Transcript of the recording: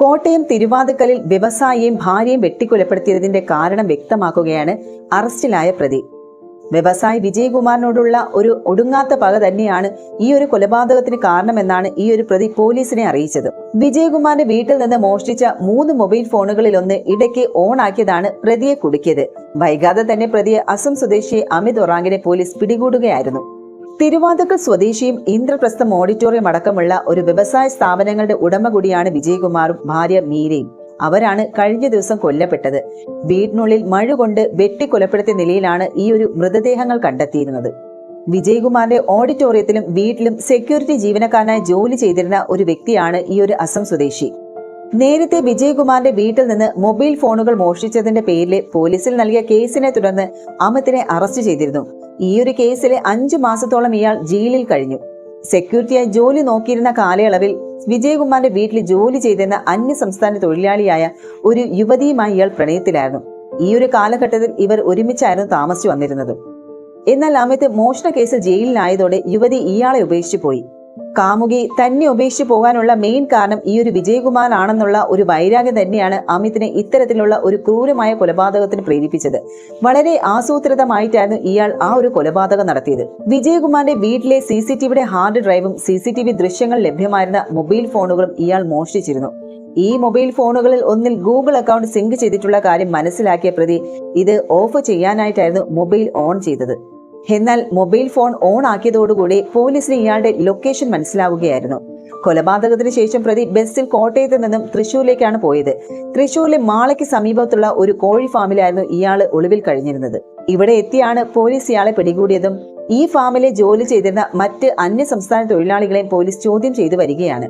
കോട്ടയം തിരുവാതുക്കലിൽ വ്യവസായിയും ഭാര്യയും വെട്ടിക്കൊലപ്പെടുത്തിയതിന്റെ കാരണം വ്യക്തമാക്കുകയാണ് അറസ്റ്റിലായ പ്രതി. വ്യവസായി വിജയകുമാറിനോടുള്ള ഒരു ഒടുങ്ങാത്ത പക തന്നെയാണ് ഈ ഒരു കൊലപാതകത്തിന് കാരണമെന്നാണ് ഈ ഒരു പ്രതി പോലീസിനെ അറിയിച്ചത്. വിജയകുമാറിന്റെ വീട്ടിൽ നിന്ന് മോഷ്ടിച്ച മൂന്ന് മൊബൈൽ ഫോണുകളിൽ ഒന്ന് ഇടയ്ക്ക് ഓൺ ആക്കിയതാണ് പ്രതിയെ കുടുക്കിയത്. വൈകാതെ തന്നെ പ്രതിയെ അസം സ്വദേശി അമിത് ഒറാങ്കിനെ പോലീസ് പിടികൂടുകയായിരുന്നു. തിരുവാതുക്കൽ സ്വദേശിയും ഇന്ദ്രപ്രസ്ഥം ഓഡിറ്റോറിയം അടക്കമുള്ള ഒരു വ്യവസായ സ്ഥാപനങ്ങളുടെ ഉടമ കൂടിയാണ് വിജയകുമാറും ഭാര്യ മീരയും. അവരാണ് കഴിഞ്ഞ ദിവസം കൊല്ലപ്പെട്ടത്. വീടിനുള്ളിൽ മഴ കൊണ്ട് വെട്ടിക്കൊലപ്പെടുത്തിയ നിലയിലാണ് ഈ ഒരു മൃതദേഹങ്ങൾ കണ്ടെത്തിയിരുന്നത്. വിജയകുമാറിന്റെ ഓഡിറ്റോറിയത്തിലും വീട്ടിലും സെക്യൂരിറ്റി ജീവനക്കാരനായി ജോലി ചെയ്തിരുന്ന ഒരു വ്യക്തിയാണ് ഈ ഒരു അസം സ്വദേശി. നേരത്തെ വിജയകുമാറിന്റെ വീട്ടിൽ നിന്ന് മൊബൈൽ ഫോണുകൾ മോഷ്ടിച്ചതിന്റെ പേരിൽ പോലീസിൽ നൽകിയ കേസിനെ തുടർന്ന് അമിത്തിനെ അറസ്റ്റ് ചെയ്തിരുന്നു. ഈ ഒരു കേസിൽ അഞ്ചു മാസത്തോളം ഇയാൾ ജയിലിൽ കഴിഞ്ഞു. സെക്യൂരിറ്റിയായി ജോലി നോക്കിയിരുന്ന കാലയളവിൽ വിജയകുമാറിന്റെ വീട്ടിൽ ജോലി ചെയ്തിരുന്ന അന്യ സംസ്ഥാന തൊഴിലാളിയായ ഒരു യുവതിയുമായി ഇയാൾ പ്രണയത്തിലായിരുന്നു. ഈ ഒരു കാലഘട്ടത്തിൽ ഇവർ ഒരുമിച്ചായിരുന്നു താമസിച്ചു വന്നിരുന്നത്. എന്നാൽ അമിത് മോഷണ കേസ് ജയിലിലായതോടെ യുവതി ഇയാളെ ഉപേക്ഷിച്ചു പോയി. കാമുകി തന്നെ ഉപേക്ഷിച്ച് പോകാനുള്ള മെയിൻ കാരണം ഈ ഒരു വിജയകുമാർ ആണെന്നുള്ള ഒരു വൈരാഗ്യം തന്നെയാണ് അമിതിനെ ഇത്തരത്തിലുള്ള ഒരു ക്രൂരമായ കൊലപാതകത്തിന് പ്രേരിപ്പിച്ചത്. വളരെ ആസൂത്രിതമായിട്ടായിരുന്നു ഇയാൾ ആ ഒരു കൊലപാതകം നടത്തിയത്. വിജയകുമാറിന്റെ വീട്ടിലെ സി സി ടിവിയുടെ ഹാർഡ് ഡ്രൈവും സി സി ടി വി ദൃശ്യങ്ങൾ ലഭ്യമായിരുന്ന മൊബൈൽ ഫോണുകളും ഇയാൾ മോഷ്ടിച്ചിരുന്നു. ഈ മൊബൈൽ ഫോണുകളിൽ ഒന്നിൽ ഗൂഗിൾ അക്കൗണ്ട് സിങ്ക് ചെയ്തിട്ടുള്ള കാര്യം മനസ്സിലാക്കിയ പ്രതി ഇത് ഓഫ് ചെയ്യാനായിട്ടായിരുന്നു മൊബൈൽ ഓൺ ചെയ്തത്. എന്നാൽ മൊബൈൽ ഫോൺ ഓൺ ആക്കിയതോടുകൂടി പോലീസിന് ഇയാളുടെ ലൊക്കേഷൻ മനസ്സിലാവുകയായിരുന്നു. കൊലപാതകത്തിന് ശേഷം പ്രതി ബസ്സിൽ കോട്ടയത്ത് നിന്നും തൃശൂരിലേക്കാണ് പോയത്. തൃശൂരിലെ മാളയ്ക്ക് സമീപത്തുള്ള ഒരു കോഴി ഫാമിലായിരുന്നു ഇയാൾ ഒളിവിൽ കഴിഞ്ഞിരുന്നത്. ഇവിടെ എത്തിയാണ് പോലീസ് ഇയാളെ പിടികൂടിയതും ഈ ഫാമിലെ ജോലി ചെയ്തിരുന്ന മറ്റ് അന്യ സംസ്ഥാന തൊഴിലാളികളെയും പോലീസ് ചോദ്യം ചെയ്തു വരികയാണ്.